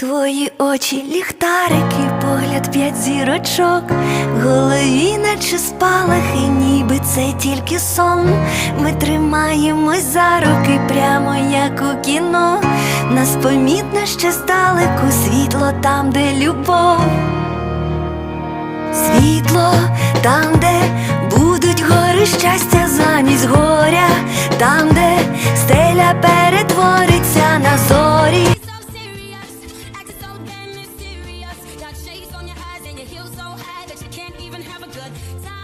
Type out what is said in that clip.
Твої очі ліхтарики, погляд п'ять зірочок, в голові наче спалахи, ніби це тільки сон. Ми тримаємось за руки, прямо як у кіно. Нас помітно ще здалеку, світло там, де любов. Світло там, де будуть гори щастя замість горя, там, де on your eyes and your heels so high that you can't even have a good time.